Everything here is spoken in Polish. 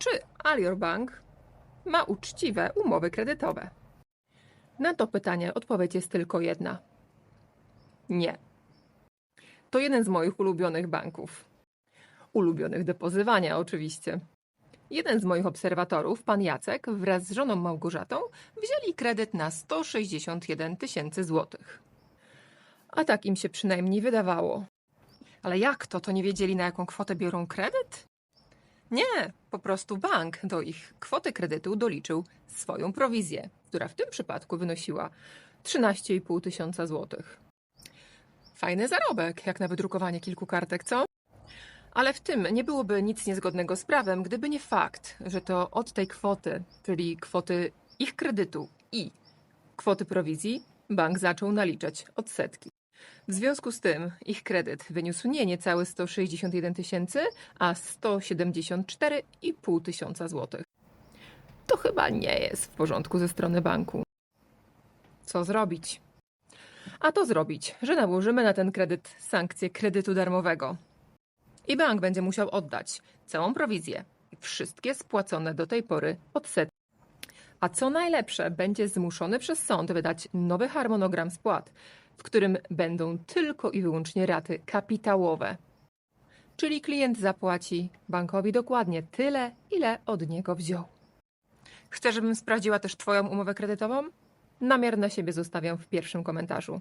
Czy Alior Bank ma uczciwe umowy kredytowe? Na to pytanie odpowiedź jest tylko jedna. Nie. To jeden z moich ulubionych banków. Ulubionych do pozywania, oczywiście. Jeden z moich obserwatorów, pan Jacek, wraz z żoną Małgorzatą, wzięli kredyt na 161 tysięcy złotych. A tak im się przynajmniej wydawało. Ale jak to? To nie wiedzieli, na jaką kwotę biorą kredyt? Nie, po prostu bank do ich kwoty kredytu doliczył swoją prowizję, która w tym przypadku wynosiła 13,5 tysiąca złotych. Fajny zarobek, jak na wydrukowanie kilku kartek, co? Ale w tym nie byłoby nic niezgodnego z prawem, gdyby nie fakt, że to od tej kwoty, czyli kwoty ich kredytu i kwoty prowizji, bank zaczął naliczać odsetki. W związku z tym ich kredyt wyniósł nie niecałe 161 tysięcy, a 174,5 tysiąca złotych. To chyba nie jest w porządku ze strony banku. Co zrobić? A to zrobić, że nałożymy na ten kredyt sankcję kredytu darmowego. I bank będzie musiał oddać całą prowizję i wszystkie spłacone do tej pory odsetki. A co najlepsze, będzie zmuszony przez sąd wydać nowy harmonogram spłat, w którym będą tylko i wyłącznie raty kapitałowe. Czyli klient zapłaci bankowi dokładnie tyle, ile od niego wziął. Chcesz, żebym sprawdziła też Twoją umowę kredytową? Namiar na siebie zostawiam w pierwszym komentarzu.